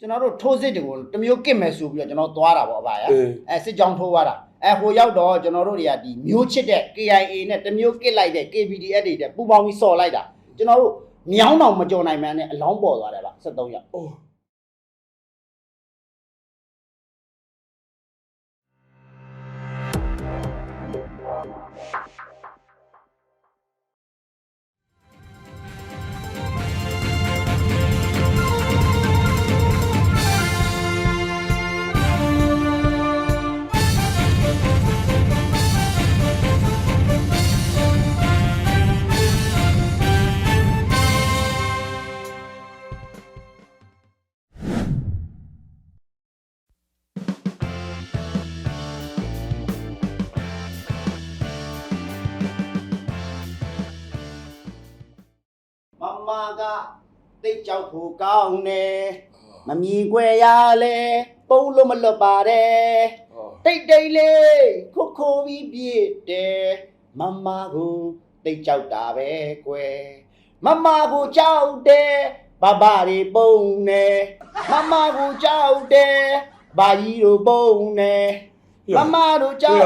ကျွန်တော်တို့ထိုးစစ်တွေကိုတစ်မျိုးကစ်မယ်ဆိုပြီးတော့ကျွန်တော်သွားတာပေါ့အဘရအေးအဲစစ်ကြောင်းထိုးသွားတာအဲဟိုရောက်တော့ကျွန်တော်တို့တွေကဒီမျိုးချစ်တဲ့ KIA နဲ့တစ်မျိုးကစ်လိုက်တဲ့ KPDF တွေတဲ့ပူပေါင်းပြီးစော်လိုက်တာကျွန်တော်တို့မြောင်းတောင်မကြော်နိုင်မှန်းနဲ့အလောင်းပေါ်သွားတယ်ဗျ73ရောက်အော် တိတ်ကြောက်ဖို့ကောင်းတယ်မမြင်ွယ်ရလဲပုံလို့မလွတ်ပါတယ်အော်တိတ်တိတ်လေးခုတ်ခိုးပြီးပြည့်တယ်မမကိုတိတ်ကြောက်တာပဲကွယ်မမကိုကြောက်တယ်ဘဘတွေပုံနေမမကိုကြောက်တယ်ဘာကြီးတို့ပုံနေမမတို့ကြောက်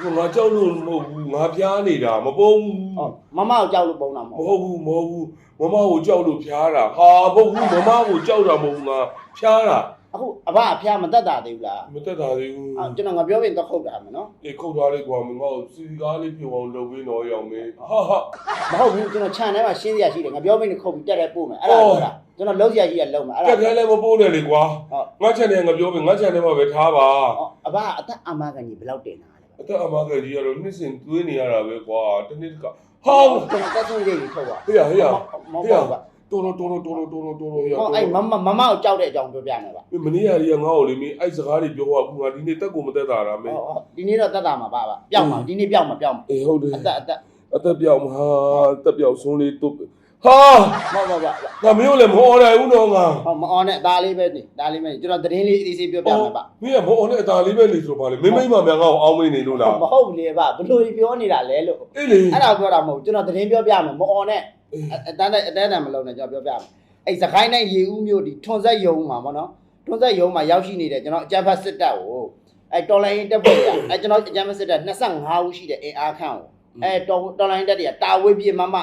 ဟိုငါကြောက်လို့မဟုတ်ဘူးငါဖျားနေတာမပုံဘူးဟောမမကိုကြောက်လို့ပုံတာမမဟုတ်ဟုတ်ဘူးမဟုတ်ဘူး မမကိုကြောက်လို့ဖျားတာဟာမဟုတ်ဘူးမမကိုကြောက်တာမဟုတ်ဘူးငါဖျားတာအခုအဘအဖျားမတက်တာသေးဘူးလားမတက်တာသေးဘူးအော်ကျွန်တော်ငါပြောရင်တော့ခုတ်တာမယ်နော်အေးခုတ်သွားလိုက်ကွာမငါ့ကိုစီကားလေးပြုံအောင်လုပ်ပြီးတော့ရောင်မေးဟာဟာမဟုတ်ဘူးကျွန်တော်ခြံထဲမှာရှင်းစရာရှိတယ်ငါပြောမင်းခုတ်ပြီးတက်တဲ့ပို့မယ်အဲ့ဒါပြောတာကျွန်တော်လုံးစရာရှိရလုံးမယ်အဲ့တဒါက်ကလေးလည်းမပိုးနဲ့လေကွာဟုတ်ငါချက်နေငါပြောပြီငါချက်နေမှာပဲထားပါအော်အဘအသက်အာမခံကြီးဘယ်လောက်တင်တာလဲအသက်အမကကြီးကတော့နှစ်စဉ်သွေးနေရတာပဲကွာတနေ့တခါ ဟာကျွန်တော်တက်ဆုံးလေးကြီးထုတ်ပါဟေ့ရဟေ့ရမဟုတ်ပါဘူးတော်တော်တော်တော်တော်တော်တော်တော်ရဟောအဲ့မမမမကိုကြောက်တဲ့အကြောင်းပြောပြမယ်ပါမနေ့ကလေးကငါ့ကိုလေမင်းအဲ့စကားတွေပြောပါဘူးငါဒီနေ့တက်ကိုမတက်တာလားမင်းဟောဒီနေ့တော့တက်တာမှာပါပါပြောက်မှာဒီနေ့ပြောက်မှာပြောက်မှာအေးဟုတ်တယ်အသက်အသက်အသက်ပြောင်းမှာအသက်ပြောင်းဆုံးလေးတုတ် ဟာမဟုတ်ပါပါငါမင်းကိုလည်းမအော်နိုင်ဘူးတော့ငါဟောမအောင်နဲ့ဒါလေးပဲနေဒါလေးပဲနေကျွန်တော်သတင်းလေးအသေးစိတ်ပြောပြမယ်ပါမင်းကမအော်နဲ့အသာလေးပဲနေဆိုတော့ပါလေမင်းမိမမြန်ငါ့ကိုအောင်းမင်းနေလို့လားမဟုတ်ဘူးလေပါဘလို့ပြောနေတာလဲလို့အေးလေအဲ့ဒါပြောတာမဟုတ်ကျွန်တော်သတင်းပြောပြမယ်မအောင်နဲ့အတန်းနဲ့အတန်းတန်မလုံးနဲ့ကျွန်တော်ပြောပြမယ်အဲ့စခိုင်းတိုင်းရေဦးမြို့ဒီထွန်ဆက်ယုံမှာဗောနော်ထွန်ဆက်ယုံမှာရောက်ရှိနေတဲ့ကျွန်တော်အကြမ်းဖက်စစ်တပ်ကိုအဲ့တော်လိုင်းတက်ဖွဲ့ရအဲ့ကျွန်တော်အကြမ်းဖက်စစ်တပ်25ဦးရှိတဲ့အင်အားခန့်ကို အဲ့တော်တော်လိုင်းတက်တွေကတာဝေးပြေမမ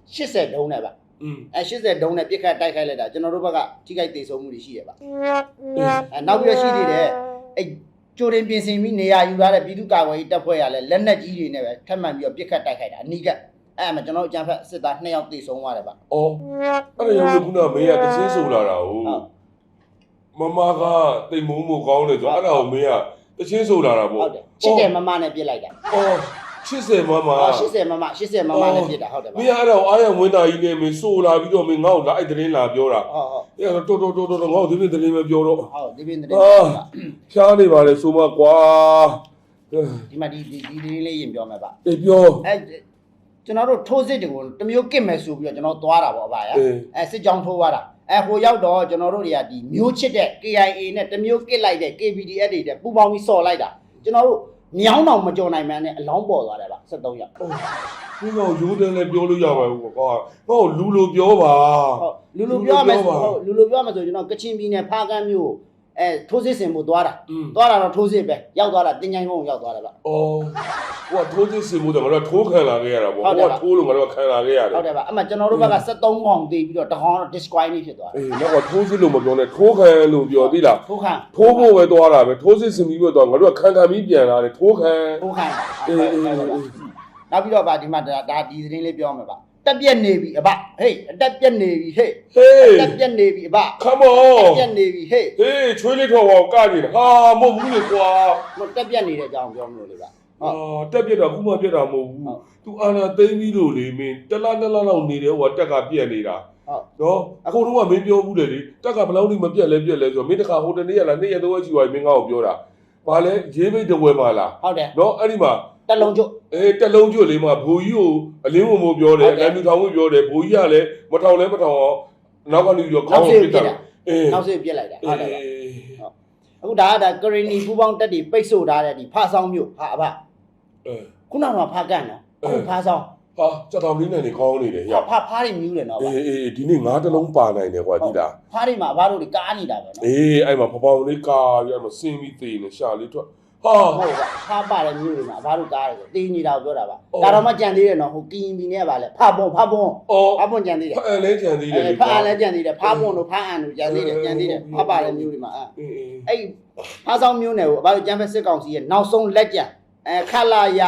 80ဒုံးနဲ့ပါอืมအဲ80ဒုံးနဲ့ပြစ်ခတ်တိုက်ခိုက်လိုက်တာကျွန်တော်တို့ဘက်ကထိခိုက်ဒေဆုံးမှုတွေရှိရပါအဲနောက်ပြီးတော့ရှိသေးတယ်အဲကြိုတင်ပြင်ဆင်ပြီးနေရာယူထားတဲ့ပြည်သူ့ကာကွယ်ရေးတပ်ဖွဲ့ရလဲလက်နက်ကြီးတွေနဲ့ပဲထပ်မံပြီးတော့ပြစ်ခတ်တိုက်ခိုက်တာအနိကအဲမှာကျွန်တော်အကြံဖက်စစ်သား2ယောက်သေဆုံးသွားတယ်ဗျအော်အဲ့ဒါကြောင့်ခုနမင်းကတချင်းဆိုလာတာဟုတ်ဟုတ်မမကတိမ်မုံမို့ကောင်းတယ်ဆိုအဲ့ဒါကိုမင်းကတချင်းဆိုလာတာပေါ့ဟုတ်တယ်ချစ်တယ်မမနဲ့ပြစ်လိုက်တာအော် 80မမဟော80မမ80မမနဲ့ပြစ်တာဟုတ်တယ်ဗျမင်းအဲ့ဒါကိုအားရဝင်းတာကြီးနဲ့မင်းဆိုလာပြီးတော့မင်းငါ့ကိုလာအဲ့တရင်လာပြောတာဟုတ်ဟုတ်အဲ့တော့တော်တော်တော်တော်ငါ့ကိုဒီနေ့တရင်ပဲပြောတော့ဟုတ်ဒီပြင်းတဲ့ဖျားနေပါလေဆိုမကွာဒီမှာဒီဒီဒီလေးရင်ပြောမယ်ဗျအေးပြောအဲကျွန်တော်တို့ထိုးစစ်တွေကိုတစ်မျိုးကစ်မယ်ဆိုပြီးတော့ကျွန်တော်သွားတာပေါ့အဘရအေးအဲစစ်ကြောင်းထိုးသွားတာအဲဟိုရောက်တော့ကျွန်တော်တို့တွေကဒီမျိုးချစ်တဲ့ KIA နဲ့တစ်မျိုးကစ်လိုက်တဲ့ KPDF တွေတဲ့ပူပေါင်းပြီးစော်လိုက်တာကျွန်တော်တို့ မြောင်းတောင်မကြော်နိုင်မှန်းနဲ့အလောင်းပေါ်သွားတယ်ဗျ73ရောက်ဒီကောင်ရိုးတယ်လည်းပြောလို့ရပါဘူးကွာဟောလူလိုပြောပါဟုတ်လူလူပြောရမယ်လူလူပြောပါဟုတ်လူလူပြောရမယ်ဆိုကျွန်တော်ကချင်ပြည်နယ်ဖားကန်းမြို့ အဲထိုးစစ်ဆင်ဖို့သွားတာอืมသွားတာတော့ထိုးစစ်ပဲရောက်သွားတာတင်ချိုင်းကုန်းကိုရောက်သွားတယ်ဗျအော်ဟိုကထိုးစစ်စင်မှုတော့ငါတို့ထိုးခံလာခဲ့ရတာပေါ့ဟုတ်ဟိုတယ်ကပါထိုးလို့ငါတို့ခံလာခဲ့ရတယ်ဟုတ်တယ်ဗျအမှကျွန်တော်တို့ဘက်က73ပေါင်သေးပြီးတော့တကောင်တော့ disqualify ဖြစ်သွားတယ်အေးနောက်ကထိုးစစ်လို့မပြောနဲ့ထိုးခံလို့ပြောသေးလားထိုးခံထိုးဖို့ပဲသွားတာပဲထိုးစစ်စင်ပြီးတော့ငါတို့ကခံခံပြီးပြန်လာတယ်ထိုးခံထိုးခံအေးအေးအေးနောက်ပြီးတော့ဗာဒီမှာဒါဒါဒီသတင်းလေးပြောမယ်ဗျ တက်ပြက်နေပြီအဘဟေးအတက်ပြက်နေပြီဟေးဟေးတက်ပြက်နေပြီအဘ come တက် on ပြက်နေပြီဟေးဟေးချွေးလေးထော်ပါကကြည့်ဟာမဟုတ်ဘူးလေကွာမတက်ပြက်နေတဲ့အကြောင်းပြောမလို့လေဗျအာတက်ပြက်တာခုမှပြက်တာမဟုတ်ဘူးဟုတ်သူအာနာသိမ့်ပြီးလို့လေမင်းတလားတလားလောက်နေတယ်ဟိုကတက်ကပြက်နေတာဟုတ် နော်အခုတော့ကမင်းပြောဘူးလေလေတက်ကဘယ်လောက်ထိမပြက်လဲပြက်လဲဆိုတော့မင်းတခါဟိုတနေ့ကလားနေ့ရက်တော့ချီသွားပြီမင်းငါ့ကိုပြောတာဘာလဲရေးမိတ်တဝဲပါလား ဟုတ်တယ် နော်အဲ့ဒီမှာ တက်လုံးကျွတ်အေးတက်လုံးကျွတ်လေးမှာဘူကြီးကိုအလင်းဝင်မို့ပြောတယ်အလမ်းမြူထောင်ဝင်ပြောတယ်ဘူကြီးကလည်းမထောင်လဲမထောင်အောင်နောက်ကနေပြီးတော့ခေါနောက်င်းဆေးကိုပြပြစ်စ်တာတာအေးနောက်ဆေးပြစ်လိုက်တာဟုတ်တယ်ဗျအေးအခုဒါကဒါကရီနီပူပေါင်းတက်တီပိတ်ဆို့ထားတဲ့ဒီဖားဆောင်မြို့ဟာအဘအေးခုနကတော့ဖားကန်နော်အခုဖားဆောင်ဟဟာစက်တော်လေးနဲ့နေကောင်းနေတယ်ရဖာဖားတွေမြူးတယ်နော်ဗျအေးအေးဒီနေ့ငါးတလုံးပါနိုင်တယ်ကွာကြည့်လားဖားတွေမှာအဘတို့တွေကားနေတာပဲနော်အေးအဲ့မှာဖပောင်လေးကာပြီးအဲ့မှာစင်းပြီးသေးနေရှာလေးထွက် ဟာဟုတ်ပါဖားပါတဲ့မြူးတွေမှာအဘတို့ကားတယ်တင်းနေတာကိုပြောတာပါအော်ဒါတော့မှကြံသေးတယ်နော်ဟိုကင်းပြီးနေပါလေဖားပွန်ဖားပွန်အော် ဖားပွန်ကြံသေးတယ်ဖအန်လေးကြံသေးတယ်အဲလေဖားလည်းကြံသေးတယ်ဖားပွန်တို့ဖားအန်တို့ကြံသေးတယ်ကြံသေးတယ်ဖားပါတဲ့မြူးတွေမှာအဲအေးအေးအဲ့ဖားဆောင်မျိုးနယ်ကိုအဘတို့ကျန်းဖက်စစ်ကောင်စီရဲ့နောက်ဆုံးလက်ကျန်အဲခလာရ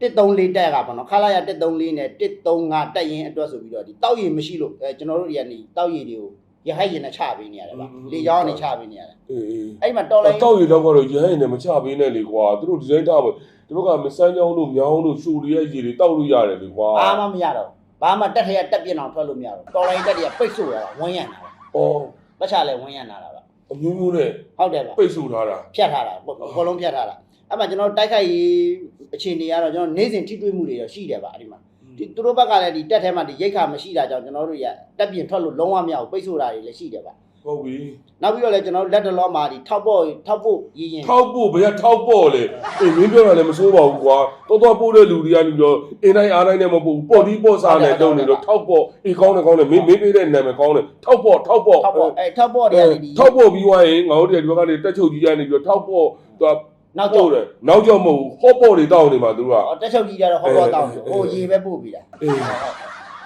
134တက်ကပေါ့နော်ခလာရ134နဲ့135တက်ရင်အတွက်ဆိုပြီးတော့ဒီတောက်ရည်မရှိလို့အဲကျွန်တော်တို့တွေကနေတောက်ရည်တွေကို ရဟိုက်ရင်နဲ့ချပေးနေရတယ်ဗျလေကြောင်းကနေချပေးနေရတယ်အေးအေးအဲ့မှာတော်လိုင်းတောက်ရည်တော့ကတော့ရဟန်းနေမချပေးနဲ့လေကွာသူတို့ဒီဇိုင်းထားပါဒီဘက်ကမစမ်းကြောင်းတို့မြောင်းတို့ရှူရီရဲ့ရေတွေတောက်လို့ရတယ်လေကွာဘာမှမရတော့ဘာမှတက်ထရတက်ပြင်းအောင်ထွက်လို့မရတော့တော်လိုင်းတက်တွေကပိတ်ဆို့ရတာဝန်းရံတာအော်ပတ်ချလဲဝန်းရံတာဗျအမျိုးမျိုးနဲ့ဟုတ်တယ်ဗျပိတ်ဆို့ထားတာဖြတ်ထားတာအကုန်လုံးဖြတ်ထားတာအဲ့မှာကျွန်တော်တိုက်ခိုက်ရေးအခြေအနေကတော့ကျွန်တော်နေ့စဉ်ထိတွေ့မှုတွေတော့ရှိတယ်ဗျအဲ့ဒီမှာ ဒီသူတို့ဘက်ကလည်းဒီတက်ထဲမှာဒီရိတ်ခါမရှိတာကြောင့်ကျွန်တော်တို့ရတက်ပြင်ထွက်လို့လုံးဝမရဘူးပိတ်ဆို့တာတွေလည်းရှိတယ်ဗျဟုတ်ပြီနောက်ပြီးတော့လည်းကျွန်တော်တို့လက်တလောမှာဒီထောက်ဖို့ထောက်ဖို့ရည်ရင်ထောက်ဖို့ဘယ်ကထောက်ဖို့လေအေးမင်းပြောတာလည်းမစိုးပါဘူးကွာတော်တော်ပို့တဲ့လူတွေကနေပြီးတော့အင်းတိုင်းအားတိုင်းနဲ့မပို့ဘူးပေါ့ဒီပေါ့စားနဲ့တုံးနေတော့ထောက်ဖို့အေးကောင်းတယ်ကောင်းတယ်မင်းမင်းပေးတဲ့နာမည်ကောင်းတယ်ထောက်ဖို့ထောက်ဖို့ထောက်ဖို့အဲထောက်ဖို့တွေကလည်းဒီထောက်ဖို့ပြီးသွားရင်ငါတို့တွေဒီဘက်ကနေတက်ချုပ်ကြီးရနေပြီးတော့ထောက်ဖို့သူက နောက်တိုးတော့တယ်နောက်ကြောက်မဟုတ်ဘူးဟော့ပေါ့တွေတောက်နေမှာသူတို့ကတက်ချုပ်ကြီးကြတော့ဟောတော့တောင်းတယ်ဟိုရေပဲပို့ပြီးတာအေး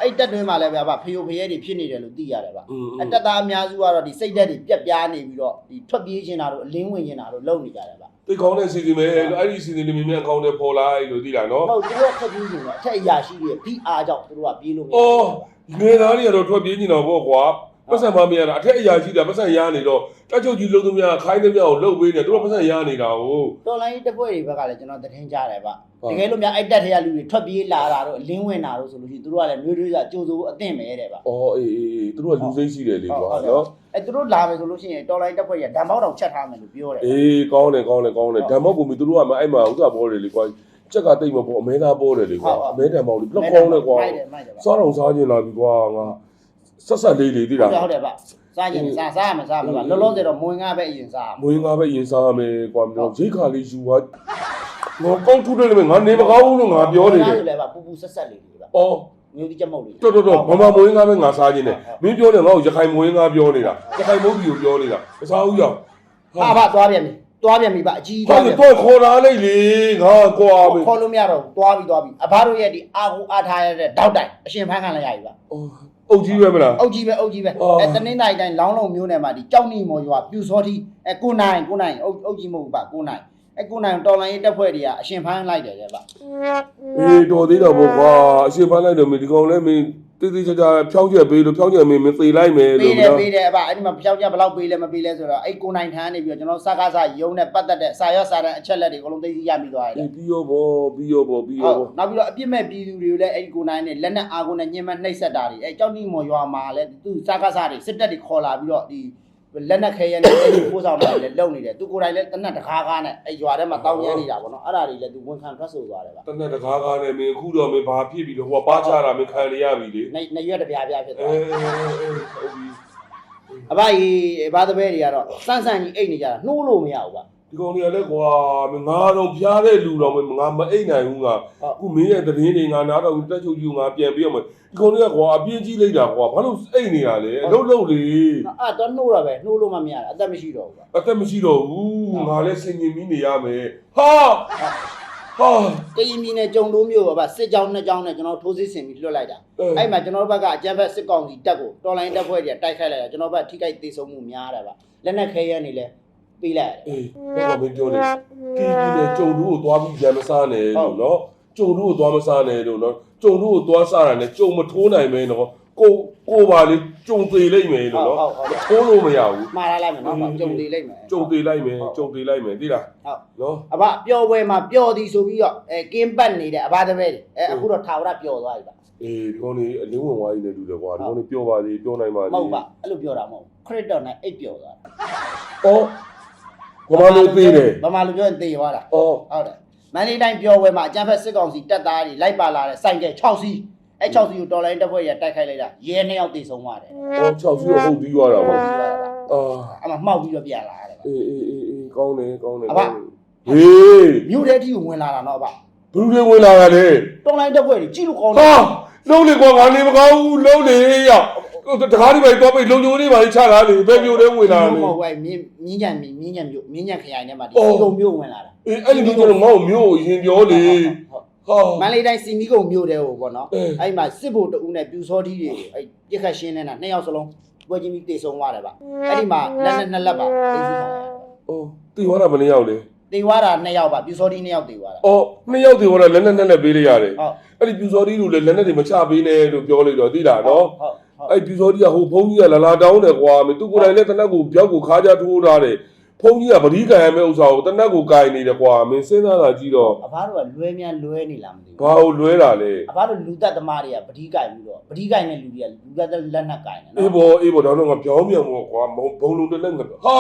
အဲ့တက်တွင်းမှာလည်းဗျာဖယိုဖရဲတွေဖြစ်နေတယ်လို့သိရတယ်ဗျอืมအတက်သားအများစုကတော့ဒီစိတ်ဓာတ်တွေပြက်ပြားနေပြီးတော့ဒီထွက်ပြေးနေတာတို့အလင်းဝင်နေတာတို့လုပ်နေကြတယ်ဗျတိတ်ကောင်းတဲ့စီစဉ်မယ်အဲ့ဒီစီစဉ်တွေမြင်မြန်ကောင်းတယ်ပေါ်လာလို့သိလားနော်ဟုတ်သူတို့ထွက်ပြေးနေတယ်အထက်အရာရှိတွေဖိအားကြောင့်သူတို့ကပြေးလို့မရအော်ဘူးငယ်သားတွေကတော့ထွက်ပြေးနေတာပေါ့ကွာ ပတ်စံမမရတာအထက်အရာရှိတာပတ်စံရနေတော့တက်ချုပ်ကြီးလုံးသူများခိုင်းသမျှကိုလှုပ်ပေးနေသူတို့ပတ်စံရနေတာကိုတော်လိုင်းတပ်ဖွဲ့တွေဘက်ကလည်းကျွန်တော်သတင်းကြားတယ်ဗျဟုတ်တကယ်လို့များအဲ့တက်ထရလူတွေထွက်ပြေးလာတာတို့အလင်းဝင်တာတို့ဆိုလို့ရှိရင်သူတို့ကလည်းမျိုးတွေးကြကြိုးစိုးအသင့်ပဲတဲ့ဗျအော်အေးအေးအေးသူတို့ကလူစိတ်ရှိတယ်လေကွာဟုတ်တယ်နော်အဲ့သူတို့လာမယ်ဆိုလို့ရှိရင်တော်လိုင်းတပ်ဖွဲ့ကဓာတ်မောက်တောင်ချက်ထားမယ်လို့ပြောတယ်အေးကောင်းတယ်ကောင်းတယ်ကောင်းတယ်ဓမ္မကူမီသူတို့ကမအဲ့မှာဥစ္စာပေါ်တယ်လေကွာချက်ကတိတ်မပေါ်အမဲသားပေါ်တယ်လေကွာအမဲတံပေါက်လေဘလောက်ကောင်းလဲကွာမိုက်တယ်မိုက်တယ်ဗျစားတော့စားကျင်လာပြီကွာငါ ဆက်ဆက်လေးလေးသိဟုလားတ်တယ်ဟုတ်တယ်ဗျစားရင်စားစားရမယ်စားမှာဗျလောလောဆယ်တော့မွေငါပဲအရင်စားမွေးငါပဲရင်စားရမယ်ကွာမျိုးရိတ်ခါလေးယူသွားငါကောင်းထူးတယ်လေငါနေမကောင်းဘူးလို့ငါပြောနေတယ်ဆိုလည်းဗျပူပူဆက်ဆက်လေးတွေဗျအော်မျိုးဒီချက်မုတ်လေးတော်တော်တော်မမမွေးငါပဲငါစားခြင်းနဲ့မင်းပြောတယ်ငါ့ကိုရခိုင်မွေးငါပြောနေတာရခိုင်မုတ်ကြီးကိုပြောနေတာမစားဘူးရောက်ဟာဗျသွားပြန်ပြီသွားပြန်ပြီဗျအကြီးဟာသွားပြန်တော့ခေါ်လာလိုက်လေငါကွာပဲခေါ်လို့မရတော့ဘူးသွားပြီသွားပြီအဘတို့ရဲ့ဒီအာဟုအားထားရတဲ့တောက်တိုင်အရှင်ဖန်းခံလိုက်ရပြီဗျအု တ်ကြီးပဲမလား အုတ်ကြီးပဲအုတ်ကြီးပဲအော် အဲတနင်္လာရီတိုင်းလောင်းလုံးမျိုးနယ်မှာဒီကြောက်နီမော်ရွာပြူစောတိအဲကိုနိုင်ကိုနိုင်အုတ်အုတ်ကြီးမဟုတ်ဘူးဗျကိုနိုင်အဲကိုနိုင်တော်လိုင်းရေးတက်ဖွဲ့တွေကအရှင်ဖန်းလိုက်တယ်လေဗျအေးတော်သေးတော့ပေါ့ကွာအရှင်ဖမ်းလိုက်တော့မင်းဒီကောင်လည်းမင်း တိတိကျကျဖြောင်းချက်ပေးလို့ဖြောင်းချက်မင်းမသေးလိုက်မယ်လို့ပေးတယ်နော်ပေးတယ်အဘအဲ့ဒီမှာဖြောင်းချက်ဘယ်လောက်ပေးလဲမပေးလဲဆိုတော့အဲ့ကိုနိုင်ထမ်းနေပြီးတော့ကျွန်တော်စကားစားယုံနဲ့ပတ်သက်တဲ့စာရွက်စာတမ်းအချက်လက်တွေအကုန်လုံးသိသိရမိသွားတယ်အေးပြီးရောပေါ့ပြီးရောပေါ့ပြီးရောဟုတ်ပေါ့နောက်ပြီးတော့အပြစ်မဲ့ပြည်သူတွေကိုလည်းအဲ့ဒီကိုနိုင်နဲ့လက်နဲ့အာကိုနဲ့ညှဉ်းမနှိပ်စက်တာတွေအဲ့ကြောက်တိမော်ရွာမှာလည်းသူစကားစားတွေစစ်တပ်တွေခေါ်လာပြီးတော့ဒီ လက်နဲ့ခဲရဲနဲ့အဲ့ဒီပိုးဆောင်တွေလည်းလုံနေတယ်သူကိုယ်တိုင်လည်းတနက်တကားကားနဲ့အဲ့ရွာထဲမှာတောင်းရမ်းနေတာပေါ့နော်အဲ့ဒါတွေလည်းသူဝန်ခံထွက်ဆိုသွားတယ်ဗျတနက်တကားကားနဲ့မင်းအခုတော့မင်းဘာဖြစ်ပြီးတော့ဟိုကပါချတာမင်းခံရရပြီလေနေနေရွက်တပြားပြားဖြစ်အေးသွားတယ်ဟုတ်ပြီအဘကြီးဘာသပဲတွေကတော့စန်းစန်းကြီးအိတ်နေကြတာနှိုးလို့မရဘူးဗျ ဒီကောင်တွေကလည်းကွာမင်းငါတော့ဖျားတဲ့လူတော့မင်းငါမအိတ်နိုင်ဘူးငါအခုမင်းရဲ့သတင်းတွေငါနားတော့တက်ချုပ်ကြီးငါပြန်ပြီးတော့မယ်ဒီကောင်တွေကကွာအပြင်းကြီးလိုက်တာကွာဘာလို့အိတ်နေရလဲအလုံးလုံးလေအဲ့တော့နှိုးတာပဲနှိုးလို့မှမရတာအသက်မရှိတော့ဘူးဗျအသက်မရှိတော့ဘူးငါလည်းဆင်ញင်ပြီးနေရမယ်ဟာဟာကရင်ပြည်နယ်ကြုံတိုးမျိုးပါဗျစစ်ကြောင်းနှစ်ကြောင်းနဲ့ကျွန်တော်ထိုးစစ်ဆင်ပြီးလွတ်လိုက်တာအဲ့မှာကျွန်တော်တို့ဘက်ကအကြမ်းဖက်စစ်ကောင်စီတပ်ကိုတော်လိုင်းတပ်ဖွဲ့တွေကတိုက်ခိုက်လိုက်တာကျွန်တော်ဘက်ထိခိုက်သေးဆုံးမှုများတယ်ဗျလက်နက်ခဲရဲနေလဲ ပေးလိုက်ရတယ် အေးဘာမင်းပြောလဲကီကီနဲ့ကြုံတို့ကိုသွားပြီးကြံမစားနဲ့လို့နော်ကြုံတို့ကိုသွားမစားနဲ့လို့နော်ကြုံတို့ကိုသွားစားတာနဲ့ကြုံမထိုးနိုင်မဲနော်ကိုကိုပါလေကြုံသေးလိုက်မယ်လို့နော်ဟုတ်ဟုတ် ထိုးလို့မရဘူးမှားလာလိုက်မယ်နော်ကြုံသေးလိုက်မယ်ကြုံသေးလိုက်မယ်ကြုံသေးလိုက်မယ်သိလားဟုတ် နော် အဘပျော်ပွဲမှာပျော်သည်ဆိုပြီးတော့အဲကင်းပတ်နေတဲ့အဘတပည့်တွေအဲအခုတော့ထာဝရပျော်သွားပြီဗျအေးဒီကောင်လေးအလင်းဝင်ဝါးကြီးနဲ့တူတယ်ကွာဒီကောင်လေးပြောပါသေးပြောနိုင်ပါမသေးဟုတ်ပါအဲ့လိုပြောတာမဟုတ်ခရစ်တော်နဲ့အိပ်ပျော်သွားတာ အော် ဘမလေးသေးတယ်ဗမာလူပြောရင်သေသွားတာအော်ဟုတ်တယ်မန္တလေးတိုင်းပျော်ပွဲမှာအကြမ်းဖက်စစ်ကောင်စီတပ်သားတွေလိုက်ပါလာတဲ့စိုက်ကဲ6စီးအဲ6စီးကိုတော်လိုင်းတပ်ဖွဲ့ရတိုက်ခိုက်လိုက်တာရဲနှစ်ယောက်သေဆုံးသွားတယ်အော်6စီးဟုတ်ပြီးသွားတာပေါ့ဟုတ်ပြီလားအာအမှမှောက်ပြီးတော့ပြန်လာရတယ်ဗျအေးအေးအေးအေးကောင်းတယ်ကောင်းတယ်အဘဟေးမြို့ထဲအထိကိုဝင်လာတာနော်အဘဘလူတွေဝင်လာတာလေတော်လိုင်းတက်ဖွဲ့တွေကြည့်လို့ကောင်းတယ်ဟာလုံးလေကွာငါနေမကောင်းဘူးလုံးလေရောက် တကားဒီပဲတော့ပဲလုံညိုလေးပါချလာလေဘယ်မျိုးတွေဝင်လာမလဲဟုတ်ဘူးမြင်းမြင်းညံမြင်းညံမြို့မြင်းညံခရိုင်ထဲမှာဒီအော်စီကုံမြို့ဝင်လာတာအေးအဲ့ဒီမျိုးကတော့ငါ့ကိုမျိုးကိုရင်ပြောလေဟုတ်ဟာမန္တလေးတိုင်းစီမီကုံမြို့တဲ့ဟိုပေါ့နော်အေးအဲ့မှာစစ်ဖို့တူနဲ့ပြူစောတီးတွေအဲ့ပြစ်ခတ်ရှင်းနေတာနှစ်ယောက်စလုံးပွဲချင်းပြီးတေဆုံးသွားတယ်ဗျအဲ့ဒီမှာလက်နဲ့နှစ်လက်ပါသိသိထားတယ်အော်တီသွားတာဘယ်နှယောက်လဲတေသွားတာနှစ်ယောက်ပါပြူစောတီးနှစ်ယောက်တေသွားတာအော်နှစ်ယောက်တီသွားတာလက်နဲ့နဲ့နဲ့ပေးလိုက်ရတယ်ဟုတ်အဲ့ဒီပြူစောတီတို့လည်းလက်နဲ့တွေမချပေးနဲ့လို့ပြောလိုက်တော့သိလားနော်ဟုတ်ဟုတ် အဲ့ပြူစောတီကဟိုဖုန်းကြီးကလာလာတောင်းတယ်ကွာမင်းသူကိုယ်တိုင်လည်းတနက်ကိုပြောက်ကိုခါကြထိုးထားတယ်ဖုန်းကြီးကပတိကံရမယ့်ဥစ္စာကိုတနက်ကိုကင်နေတယ်ကွာမင်းစဉ်းစားတာကြည့်တော့အဘတို့ကလွဲများလွဲနေလားမသိဘူးဘာလို့လွဲတာလဲအဘတို့လူသက်သမားတွေကပတိကင်ပြီးတော့ပတိကင်တဲ့လူတွေကလူသက်လက်နက်ကင်တယ်အေးနော်ဘောအေးဘောတော့ငါပြောင်းပြန်မို့ကွာဘုံဘုံလုံးတစ်လက်ငါဟာ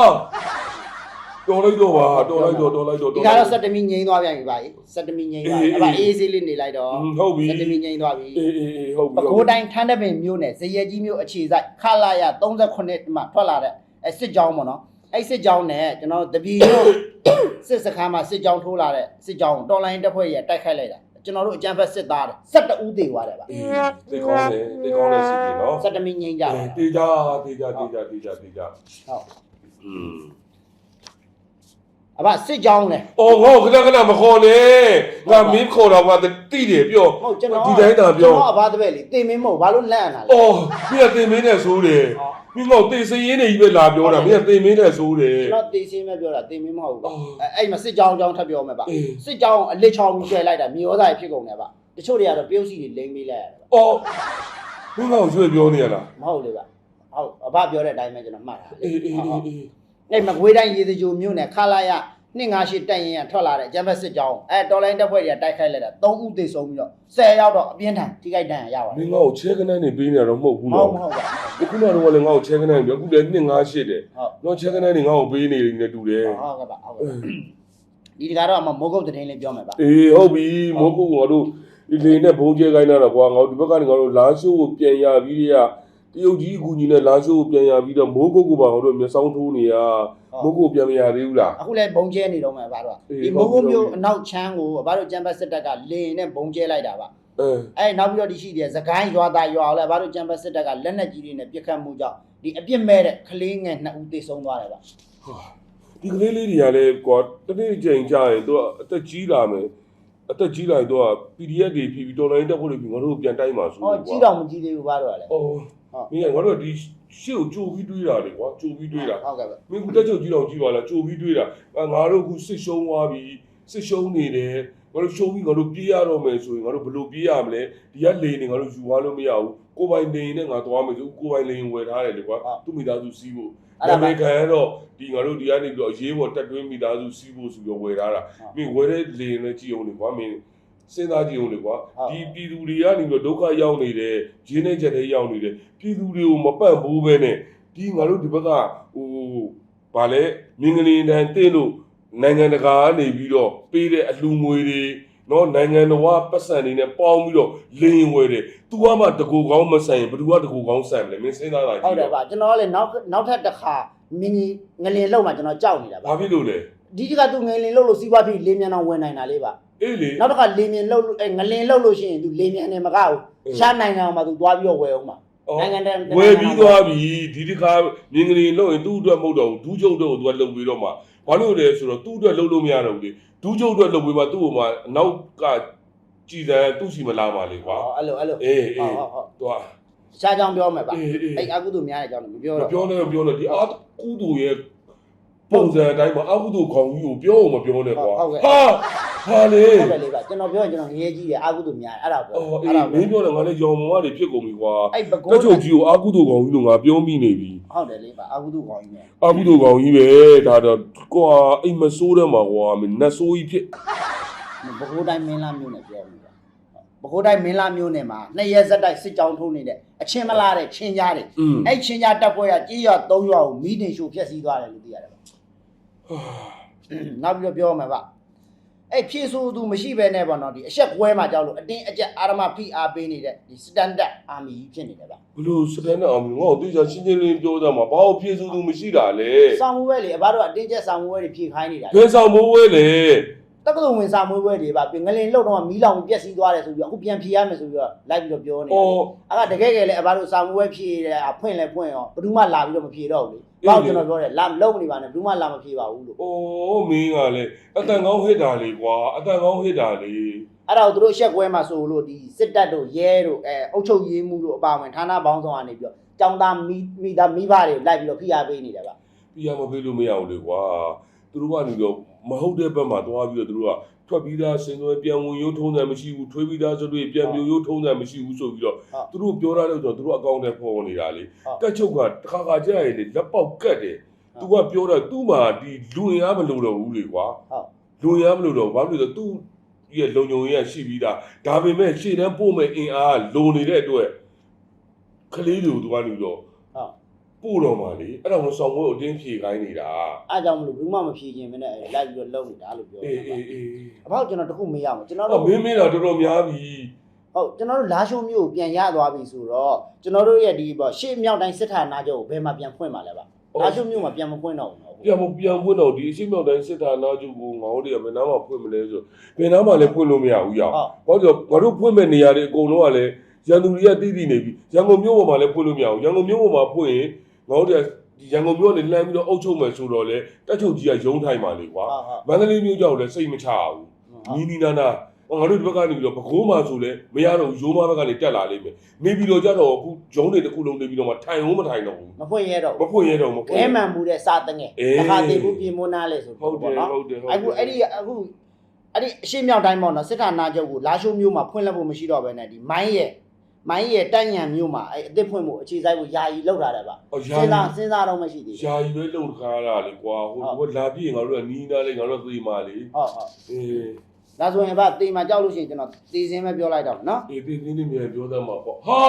တော်လိုက်တော့ပါတော်လိုက်တော့တော်လိုက်တော့ဒီကတော့စက်တမီငိမ့်သွားပြန်ပြီဗျာစက်တမီငိမ့်သွားပြီအဘအေးဆေးလေးနေလိုက်တော့ဟုတ်ပြီစက်တမီငိမ့်သွားပြီအေးအေးအေးဟုတ်ပဲပြီခူးတိုင်းထန်းတပင်မြို့နယ်ဇရက်ကြီးမြို့အခြေစိုက်ခလာရ38မှာထွက်လာတဲ့အဲစစ်ကြောင်းပေါ့နော်အဲစစ်ကြောင်းနဲ့ကျွန်တော်တပီမြို့စစ်စခန်းမှာစစ်ကြောင်းထိုးလာတဲ့စစ်ကြောင်းကိုတော်လိုင်းတပ်ဖွဲ့ရတိုက်ခိုက်လိုက်တာကျွန်တော်တို့အကြံဖက်စစ်သားတယ်12ဦးသေသွားတယ်ဗျအေးတေကောင်းတယ်တေကောင်းတယ်စီကြီးနော်စက်တမီငိမ့်ကြတယ်တေကြတေကြတေကြတေကြတေကြဟုတ်อืม အဘစစ်ကြောင်းလေအော်ငါ့ကိုခဏခဏမခေါ်နဲ့ငါမင်းခေါ်တော့ကတိတယ်ပြောဟုတ်ကျွန်တော်ဒီတိုင်းသာပြောကျွန်တော်အဘတပည့်လေတင်မင်းမဟုတ်ဘာလို့လန့်တာလဲအော်မင်းကတင်မင်းနဲ့ဆိုးတယ်မင်းကတေစရင်နေကြီးပဲလာပြောတာမင်းကတင်မင်းနဲ့ဆိုးတယ်ကျွန်တော်တေးစင်းပဲပြောတာတင်မင်းမဟုတ်ဘူးအော်အဲအဲ့မှာစစ်ကြောင်းကြောင်းထပ်ပြောမယ်ဗျအေးစစ်ကြောင်းအလစ်ချောင်းကျဲလိုက်တာမြေဩဇာဖြစ်ကုန်တယ်ဗျတချို့တွေကတော့ပြုတ်စီတွေလိမ့်ပေးလိုက်ရတယ်ဗျအော်မင်းကရွှေပြောနေရလားမဟုတ်လေဗျဟုတ်အဘပြောတဲ့အတိုင်းပဲကျွန်တော်မှတ်တာလေအေးအေးအေး အေးအဲ့မကွေးတိုင်းရေစကြိုမြို့နယ်ခလာရ258တက်ရင်ရထွက်လာတဲ့အကြမ်းဖက်စစ်ကြောင်းအဲတော်လိုင်းတပ်ဖွဲ့တွေကတိုက်ခိုက်လိုက်တာ3ဦးသေဆုံးပြီးတော့10ရောက်တော့အပြင်းထန်ထိခိုက်ဒဏ်ရာရပါမတယ်င်းငါ့ကိုချဲကနန်းနေပေးနေတော့မဟုတ်ဘူးမဟုတ်နော်မဟုတ်ဗျခုနကတော့လည်းငါ့ကိုချဲကနန်းပြီးအခုလည်း258တယ်ဟုတ် တော့ချဲကနန်းနေငါ့ကိုပေးနေနေတူတယ်ဟုတ်ကဲ့ဗျဟုတ်ကဲ့ဒီတကတော့အမမိုးကုတ်သတင်းလေးပြောမယ်ဗျအေးဟုတ်ပြီမိုးကုတ်ငါတို့ဒီလေနဲ့ဘုံကျဲခိုင်းတာတော့ကွာငါတို့ဒီဘက်ကနေငါတို့လာရှိုးကိုပြန်ရပြီးတည်းက တရုတ်ကြီးအကူကြီးနဲ့လာရှိုးကိုပြန်ရပြီးတော့မိုးကုတ်ကပါငါတို့မျက်စောင်းထိုးနေရမိုးကုတ်ပြန်မရသေးဘူးလားအခုလည်းဘုံကျဲနေတော့မယ်ဗျာတော့အေးဒီဟုတ်မိုးပြီကုတ်ဟုတ်ပြီမျိုးအနောက်ချမ်းကိုအဘတို့ကျမ်းပတ်စစ်တပ်ကလင်းနဲ့ဘုံကျဲလိုက်တာဗျအဲအဲနောက်ပြီးတော့ဒီရှိတယ်သခိုင်းရွာသားရွာအောင်လဲအဘတို့ကျမ်းပတ်စစ်တပ်ကလက်နက်ကြီးတွေနဲ့ပစ်ခတ်မှုကြောင့်ဒီအပြစ်မဲ့တဲ့ကလေးငယ်နှစ်ဦးသေဆုံးသွားတယ်ဗျဒီကလေးလေးတွေကလည်းကွာတနေ့ချိန်ကြာရင်သူကအသက်ကြီးလာမယ်အသက်ကြီးလာရင်သူက PDF တွေပြီးပြီးတော်လိုင်းတက်ဖို့တွေပြီးငါတို့ပြန်တိုက်မှာဆိုဟောကြီးတော့မကြီးသေးဘူးဗျာတော့လေအော် မင်းကငါတို့ဒီရှေ့ကိုကြိုပြီးတွေးတာလေကွာကြိုပြီးတွေးတာဟုတ်ကဲ့ဗျမင်းကတက်ချုပ်ကြီးတော်ကြီးပါလားကြိုပြီးတွေးတာအာငါတို့အခုစစ်ရှုံးသွားပြီစစ်ရှုံးနေတယ်ငါတို့ရှုံးပြီးငါတို့ပြေးရတော့မယ်ဆိုရင်ငါတို့ဘယ်လိုပြေးရမလဲဒီကလေနေငါတို့ယူသွားလို့မရဘူးကိုယ်ပိုင်နေနဲ့ငါသွားမယ်ဆိုကိုယ်ပိုင်လေဝယ်ထားတယ်လေကွာသူ့မိသားစုစီးဖို့အဲ့ဒါဒါပေမှမဲ့ခံရတော့ဒီငါတို့ဒီကနေပြီးတော့အရေးပေါ်တက်တွင်းမိသားစုစီးဖို့ဆိုပြီးတော့ဝယ်ထားတာမင်းဝယ်တဲ့လေနဲ့ကြည့်အောင်လေကွာမင်း စဉ်းစားကြည့်အောင်လေကွာဒီပြည်သူတွေကနေပြီးတော့ဒုက္ခရောက်နေတယ်ရင်းနှီးချက်တွေရောက်နေတယ်ပြည်သူတွေကိုမပန့်ဘူးပဲနဲ့ဒီငါတို့ဒီဘက်ကဟိုဗာလဲမြင်းကလေးတန်းတင်းလို့နိုင်ငံတကာကနေပြီးတော့ပေးတဲ့အလှငွေတွေနော်နိုင်ငံတော်ကပတ်စံနေနဲ့ပေါင်းပြီးတော့လင်းဝယ်တယ်။ तू ကမှတကူကောင်းမဆန်ရင်ဘယ်သူကတကူကောင်းဆန်မလဲမင်းစဉ်းစားတာကြဟုတ်ည့်တယ်ဗျကျွန်တော်ကလည်းနောက်နောက်ထပ်တစ်ခါမင်းကြီးငလင်လောက်မှကျွန်တော်ကြောက်နေတာဗျဘာဖြစ်လို့လဲဒီတကသူငလင်လောက်လို့စီးပွားဖြစ်လေးမြန်အောင်ဝင်နိုင်တာလေးဗျ အေးလေနောက်တစ်ခါလေမြန်လောက်အဲငလင်လောက်လို့ရှိရင် तू လေမြန်နဲ့မကောက်အင်းရှားနိုင်ငံမှာ तू သွားပြီးတော့ဝယ်အောင်ပါအော်နိုင်ငံတကာဝယ်ပြီးသွားပြီဒီတစ်ခါမြင်းကလေးလုံးရင်သူ့အတွက်မဟုတ်တော့ဘူးဒူးချုပ်တော့သူကလုံပြီးတော့မှဘာလို့လဲဆိုတော့သူ့အတွက်လုံလို့မရတော့ဘူးလေဒူးချုပ်အတွက်လုံပြီးမှသူ့ဟိုမှာအနောက်ကကြည်တယ်သူ့စီမလာပါလေကွာဟောအဲ့လိုအဲ့လိုအေးဟုတ်အေးဟုတ်ဟုတ်သူကရှားကြောင်ပြောမယ်ဗျအေးအေးအဲ့အကုသိုလ်များတဲ့အကြောင်းလည်းမပြောမတော့ပြောနဲ့မပြောနဲ့ဒီအာကုသူရဲ့ပုံစံအတိုင်းမှာအကုသူခေါင်းကြီးကိုပြောအောင်မပြောနဲ့ကွာဟာ ဟာလေဟုတ်တယ်လေဗျကျွန်တော်ပြောရင်ကျွန်တော်ငရဲကြီးတယ်အကုသိုလ်များတယ်အဲ့ဒါပြောအော်အေးအဲ့ဒါမင်းပြောတယ်ငါလည်းရောင်မောင်ကနေဖြစ်ကုန်ပြီကွာအဲ့ဘကိုတက်ချုပ်ကြီးကိုအကုသူခေါင်းကြီးလို့ငါပြောမိနေပြီဟုတ်တယ်လေဗျအကုသိုလ်ကောင်းကြီးနဲ့အကုသိုလ်ကောင်ကြီးပဲဒါတော့ကွာအိမ်မဆိုးတဲ့မှာကွာမင်းနတ်ဆိုးကြီးဖြစ်ဘကိုးတိုင်းမင်းလာမျိုးနဲ့ပြောမိတာဘကိုးတိုင်းမင်းလာမျိုးနဲ့မှာနှစ်ရက်ဆက်တိုက်စစ်ကြောင်းထိုးနေတဲ့အချင်းမလားတဲ့ချင်းကြားတယ်อืมအဲ့ချင်းကြားတပ်ဖွဲ့ကကြေးရွာ၃ရွာကိုမီးတင်ရှို့ဖျက်ဆီးသွားတယ်လို့သိရတယ်ဗျနောက်ပြီးတော့ပြောမှာဗျ အဲ့ဖြည့်ဆိုးသူမရှိဘဲနဲ့ပေါ့နော်ဒီအဆက်ကွဲမှာကြောက်လို့အတင်းအကျပ်အာရမဖိအားပေးနေတဲ့ဒီစတန်ဒတ်အာမီဖြစ်နေတယ်ဗျဘလို့စတန်ဒတ်အောင်ငါ့ကိုတေချာရှင်းရှင်းလင်းပြောသားမှာဘာလို့ဖြည့်စုသူမရှိတာလဲဆောင်းမွေးလေအဘတို့ကအတင်းကျပ်ဆောင်းမွေးတွေဖြည့်ခိုင်းနေတာဘယ်ဆောင်မိုးဝဲလဲ တက္ကသိုလ်ဝင်စာမွေးပွဲတွေပါပြင်ငလင်လှုပ်တော့မီးလောင်ပြက်စီးသွားတယ်ဆိုပြီးအခုပြန်ဖြေရမယ်ဆိုပြီးတော့လိုက်ပြီးတော့ပြောနေတယ်အော်အဲ့ကတကယ်ကယ်လည်းအဘတို့စာမွေးပွဲဖြေတယ်အဖွင့်လဲဖွင့်ရောဘယ်သူမှလာပြီးတော့မဖြေတော့ဘူးလေဘာလို့ကျွန်တော်ပြောတယ်လာလုံးမနေပါနဲ့ဘယ်သူမှလာမဖြေပါဘူးလို့အိုးမင်းကလည်းအတန်ကောင်းဟစ်တာလေကွာအတန်ကောင်းဟစ်တာလေအဲ့ဒါကိုသူတို့ရှက်ကွဲမှာဆိုလို့ဒီစစ်တပ်တို့ရဲတို့အဲအုပ်ချုပ်ရေးမှုတို့အပါဝင်ဌာနပေါင်းဆောင်ကနေပြီးတော့ចောင်းသားမိမိသားမိဘတွေလိုက်ပြီးတော့ဖိအားပေးနေတယ်ဗျပြရမပေးလို့မရဘူးလေကွာ သူတို့ကနေတော့မဟုတ်တဲ့ဘက်မှာသွားပြီးတော့သူတို့ကထွက်ပြီးသားစင်သွဲပြန်ဝင်ရိုးထုံးတယ်မရှိဘူးထွေးပြီးသားဆိုတွေပြန်ပြိုရိုးထုံးတယ်မရှိဘူးဆိုပြီးတော့သူတို့ပြောတာလို့ဆိုတော့သူတို့အကောင့်ထဲပေါ်နေတာလေတက်ချုပ်ကတခါခါကြာရည်လေလက်ပေါက်ကတ်တယ်သူကပြောတော့သူ့မှာဒီလူရင်အားမလိုတော့ဘူးလေကွာဟုတ်လူရင်အားမလိုတော့ဘာလို့လဲဆိုတော့သူ့ရဲ့လုံုံရင်ရှိပြီးသားဒါပေမဲ့ရှေ့တန်းပို့မဲ့အင်အားကလိုနေတဲ့အတွက်ကလေးတွေကိုသူကနေပြီးတော့ဟုတ် ပို့တော့မှလေအဲ့ဒါကိုဆောင်ဖို့အတင်းဖြေခိုင်းနေတာအားကြောင့်မလို့ဘူးမှမဖြေခြင်းမနဲ့အဲလိုက်ပြီးတော့လုံနေတာလို့ပြောအေးအေးအေးအဖေကျွန်တော်တခုမေးရအောင်ကျွန်တော်အော်တို့မင်းမင်းတော့တော်တော်များပြီဟုတ်ကျွန်တော်တို့လာရှိုးမျိုးကိုပြန်ရသွားပြီဆိုတော့ကျွန်တော်တို့ရဲ့ဒီပေါ့ရှေ့မြောက်တိုင်းစစ်ဌာနချုပ်ကိုဘယ်မှာပြန်ဖွင့်ပါလဲဗျလာရှိုးမျိုးမှာပြန်မဖွင့်တော့ဘူးနော်ပြန်မပြန်ဖွင့်တော့ဒီအရှိမြောက်တိုင်းစစ်ဌာနချုပ်ကိုငေါတွေကဘယ်နားမှာဖွင့်မလဲဆိုဘယ်နားမှာလည်းဖွင့်လို့မရဘူးရောက်ဟုတ်ဘာလို့လဲငါတို့ဖွင့်မဲ့နေရာတွေအကုန်လုံးကလည်းရန်သူတွေကတည်တည်နေပြီရန်ကုန်မြို့ပေါ်မှာလည်းဖွင့်လို့မရဘူးရန်ကုန်မြို့ပေါ်မှာဖွင့်ရင် ငေါတွေကဒီရန်ကုန်မြို့ကနေလမ်းပြီးတော့အုပ်ချုပ်မယ်ဆိုတော့လေတက်ချုပ်ကြီးကယုံထိုင်ပါလေကွာဟုတ်ဟုတ်မန္တလေးမြို့ကြောက်လည်းစိတ်မချဘူးနီးနီးနားနားဟောငါတို့ဒီဘက်ကနေပြီးတော့ပကိုးမှဆိုလဲမရတော့ဘူးရိုးမဘက်ကနေတက်လာလိမ့်မယ်နေပြီးတော့ကြတော့အခုဂျုံတွေတစ်ခုလုံးနေပြီးတော့မှထိုင်အောင်မထိုင်တော့ဘူးမဖွင့်ရတော့မဖွင့်ရတော့မဖွင့်ခဲရမှန်မှုတဲ့စာတငယ်အေးတစ်ခါတည်းဘူးပြင်မနာလဲဆိုဟုတ်တယ်နော်ဟုတ်တယ်ဟုတ်တယ်အခုအဲ့ဒီအခုအဲ့ဒီအရှိမြောက်တိုင်းပေါ့နော်စစ်ဌာနချုပ်ကိုလာရှိုးမျိုးမှာဖွင့်လက်ဖို့မရှိတော့ဘဲနဲ့ဒီမိုင်းရဲ့ မိုင်းရဲ့တိုက်ညံမျိုးမှာအဲ့အစ်စ်ဖွင့်ဖို့အခြေစိုက်ဖို့ယာယီလောက်ထားတယ်ဗျအော်စဉ်းယာစားစဉ်းစားတော့မရှိသေးဘူးယာယီပဲလုံခါရလေကွာဟိုဘက်လာပြီးရင်ငါတို့ကနီးနားလေးငါတို့သိမာလေဟုတ်ဟုတ်အေး ဒါဆိုရင်ဗျတေးမှာကြောက်လို့ရှိရင်ကျွန်တော်တေးစင်းပဲပြောလိုက်တော့မယ်နော်အေးဒီနေ့နေ့မြပြောသားမှာပေါ့ဟာ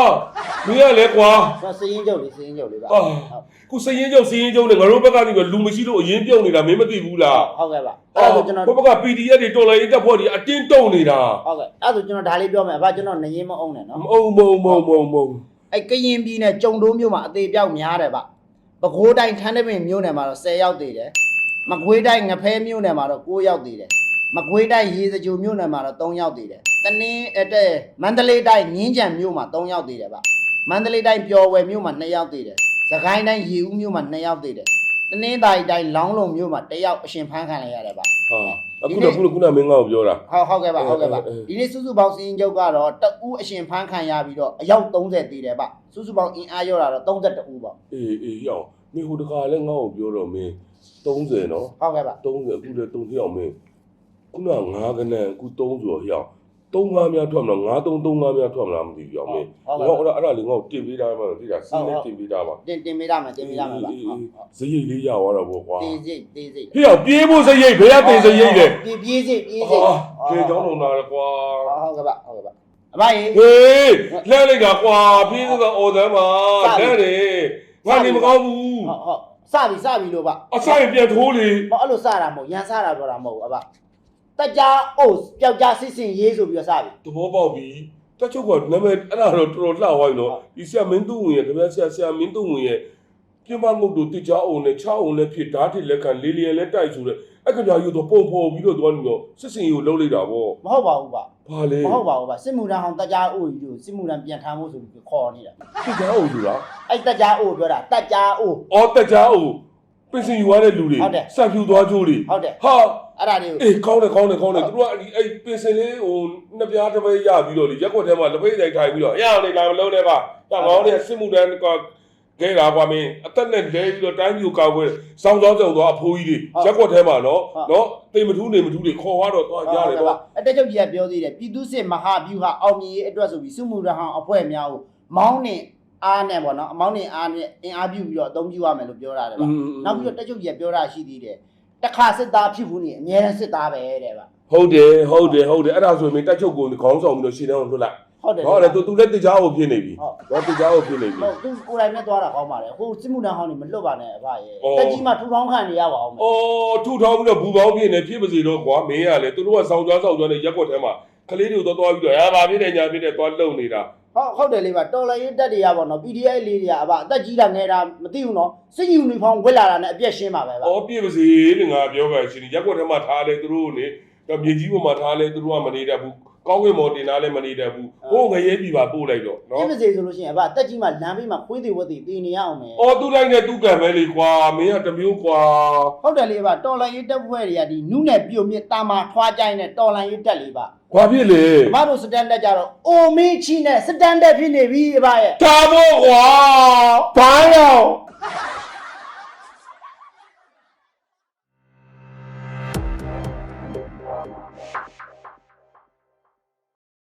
မင်းရလေကွာကျွန်တော်စရင်ချုပ်လေးစရင်ချုပ်လေးဗျအာခုစရင်ကျုပ်စရင်ကျုပ်နဲ့ငါတို့ဘက်ကနေပြီးလူမရှိလို့အရင်ပြုတ်နေတာမင်းမသိဘူးလားဟုတ်ကဲ့ဗျအဲ့ဒါဆိုကျွန်တော်ဘက်က PDF တွေတော်လိုင်းတက်ဖို့ဒီအတင်းတုံနေတာဟုတ်ကဲ့အဲ့ဒါဆိုကျွန်တော်ဒါလေးပြောမယ်ဗျကျွန်တော်နရင်မအောင်နဲ့နော်မဟုတ်မဟုတ်မဟုတ်မဟုတ်မဟုတ်အဲ့ကရင်ပြည်နယ်ကြုံတိုးမြို့မှာအသေးပြောက်များတယ်ဗျပဲခူးတိုင်းထန်းတပင်မြို့နယ်မှာတော့10ရောက်သေးတယ်မကွေးတိုင်းငဖဲမြို့နယ်မှာတော့9ရောက်သေးတယ် မကွေးတိုင်းရေစကြိုမြို့နယ်မှာတော့3ရောက်သေးတယ်တနင်းအဲ့တဲ့မန္တလေးတိုင်းငင်းကြံမြို့မှာ3ရောက်သေးတယ်ဗျမန္တလေးတိုင်းပျော်ဝယ်မြို့မှာ2ရောက်သေးတယ်စကိုင်းတိုင်းရေဦးမြို့မှာ2ရောက်သေးတယ်တနင်းသာရီတိုင်းလောင်းလုံမြို့မှာ1ယောက်အရှင်ဖမ်းခံလိုက်ရတယ်ဗျဟာအခုတော့ခုနကခုနမင်းငါ့ကိုပြောတာဟုတ်ဟုတ်ကဲ့ပါဟုတ်ကဲ့ပါအေးအေးဒီနေ့စုစုပေါင်းစီရင်ချုပ်ကတော့တအူးအရှင်ဖမ်းခံရပြီးတော့အယောက်30တည်တယ်ဗျစုစုပေါင်းအင်အားရောတာတော့32ဦးပေါ့အေးအေးရောက်မင်းဟိုတခါလဲငါ့ကိုပြောတော့မင်း30နော်ဟုတ်ကဲ့ပါ30အခုလည်း3ရောက်မင်း ခုန9ခဏအခု3ဆိုရောက်3ငါးများထွက်မလား9 3 3ငါးများထွက်မလားမသိဘူးရောက်မင်းဟုတ်ကဲ့ငါအဲ့ဒါအဲ့ဒါလေးငါ့ကိုတင်ပေးတာမှသိတာစီးနဲ့တင်ပေးတာပါတင်တင်ပေးရမယ်တင်ပေးရမယ်ဗျဟုတ်ဟုတ်ဇရိတ်လေးရသွားတော့ပေါ့ကွာတေးစိတ်တေးစိတ်ဟေ့ရောက်ပြေးဖို့ဇရိတ်ဘယ်ကတင်ဇရိတ်လဲပြေးပြေးစိတ်ပြေးစိတ်ဟာကျေချောင်းလုံးလာကွာဟုတ်ကဲ့ပါဟုတ်ကဲ့ပါအမကြီးဟေးလှဲလိုက်တာကွာပြေးစကအော်သမ်းမှာလှဲတယ်ငါနေမကောင်းဘူးဟုတ်ဟုတ်စပြီစပြီလို့ဗျအဆိုင်ပြန်ထိုးလေမအဲ့လိုစတာမဟုတ်ရန်စတာပြောတာမဟုတ်ဘူးအဘ တက်ကြအိုးပျောက်ကြားစစ်စင်ရေးဆိုပြီးတော့စပြီ သဘောပေါက်ပြီတက်ချုပ်ကနာမည်အဲ့ဒါတော့တော်တော်လှသွားပြီနော်ဒီဆရာမင်းသူဝင်ရဲ့ခင်ဗျာဆရာဆရာမင်းသူဝင်ရဲ့ပြင်ပငုတ်တို့တိချာအုံနဲ့ချာအုံနဲ့ဖြစ်ဓာတ်ထစ်လက်ခံလေးလျက်လက်တိုက်ဆိုတဲ့အဲ့ခင်ဗျာယူတော့ပုံဖော်ပြီးတော့သွားနေတော့စစ်စင်ကိုလှုပ်လိုက်တာဗောမဟုတ်ပါဘူးဗျဘာလဲမဟုတ်ပါဘူးဗျစစ်မှုထမ်းဟောင်းတက်ကြအိုးကြီးတို့စစ်မှုထမ်းပြန်ထမ်းဖို့ဆိုပြီးခေါ်နေတာတိချာအုံယူလားအဲ့တက်ကြအိုးပြောတာတက်ကြအိုး အော်တက်ချာအုံပင်စင်ယူရတဲ့လူတွေဟုတ်တယ် စံဖြူသွားကြိုးတွေဟုတ်တယ် ဟာ အဲ့ဒါလေးကိုအေးကောင်းတယ်ကောင်းတယ်ကောင်းတယ်သူတို့ကဒီအဲ့ပင်စင်လေးဟိုနှစ်ပြားတစ်ပိတ်ရပြီးတော့လေရက်ွက်ထဲမှာလက်ပိတ်တိုင်ထိုင်ပြီးတော့အရာနေလာမလုံးနဲ့ပါဒါငေါင်းနေစစ်မှုတန်းကခဲတာကွာမင်းအသက်နဲ့လဲပြီးတော့တိုင်းမျိုးကောက်ပွဲစောင်းစောင်းဆောင်သွားအဖိုးကြီးတွေရက်ွက်ထဲမှာနော်နော်တိမ်မထူးနေမထူးတွေခေါ်သွားတော့သွားရတယ်တော့အတက်ချုပ်ကြီးကပြောသေးတယ်ပြည်သူစစ်မဟာဗျူဟာအောင်မြင်ရေးအတွက်ဆိုပြီးစစ်မှုထမ်းဟောင်းအဖွဲ့များကိုမောင်းနဲ့အားနဲ့ပေါ့နော်အမောင်းနဲ့အားနဲ့အင်အားပြုပြီးတော့အသုံးပြုရမယ်လို့ပြောတာတယ်ဗျနောက်ပြီးတော့တက်ချုပ်ကြီးကပြောတာရှိသေးတယ် တခါစစ်သားဖြစ်ဘူးနေအများနဲ့စစ်သားပဲတဲ့ဗျဟုတ်တယ်ဟုတ်တယ်ဟုတ်တယ်အဲ့ဒါဆိုရင်တက်ချုပ်ကိုခေါင်းဆောင်ပြီးတော့ရှင်းတန်းကိုလွတ်လိုက်ဟုတ်တယ်ဟုတ်တယ်သူသူလည်းတရားကိုဖြစ်နေပြီဟုတ်တော့တရားကိုဖြစ်နေပြီဟုတ်သူကိုယ်တိုင်နဲ့သွားတာကောင်းပါလေဟိုစစ်မှုထမ်းဟောင်းနေမလွတ်ပါနဲ့အဖရဲ့အော်တက်ကြီးမှထူထောင်းခံနေရပါအောင်မယ်အော်ထူထောင်ပြီးတော့ဘူပေါင်းပြင်းနေဖြစ်ပါစေတော့ကွာမင်းကလေသူတို့ကစောင်းကြွားစောင်းကြွားနေရက်ွက်ထဲမှာကလေးတွေကိုတော့သွားပြီးတော့ဟာဘာဖြစ်နေညာဖြစ်နေသွားလုံနေတာ ဟုတ်ဟုတ်တယ်လေးပါတော်လရေးတက်တွေကပေါ့နော် PDF လေးတွေကအဖအသက်ကြီးတာငယ်တာမသိဘူးနော်စစ်ယူနီဖောင်းဝတ်လာတာနဲ့အပြည့်ရှင်းပါပဲဗျ။အော်ပြည့်ပါစေလို့ငါပြောပါရှင်ရက်ွက်ထဲမှာထားလေသူတို့နေတော့မြေကြီးပေါ်မှာထားလဲသူတို့ကမနေတတ်ဘူးကောင်းကင်မော်တင်ထားလဲမနေတတ်ဘူးဟိုငရဲပြီပါပို့လိုက်တော့ပြနော်စ်ပါစေဆိုလို့ရှိရင်အဘအသက်ကြီးမှလမ်းဘေးမှာခွေးသေးဝက်သေးတည်နေရအောင်မယ်အော်သူလိုက်နဲ့သူကံပဲလေကွာမင်းကတစ်မျိုးကွာဟုတ်တယ်လေအဘတော်လန်ရေးတက်ဖွဲ့တွေကဒီနုနဲ့ပြုံမြစ်တာမာထွားကြိုင်းနဲ့တော်လန်ရေးတက်လေးပါ။ ဘာဖြစ်လဲအဘတို့စတန်ဒတ်ကြတော့အိုမင်းချီနဲ့စတန်ဒတ်ဖြစ်နေပြီအဘရဲ့။ဒါမို့ကွာ။ဘာရောက်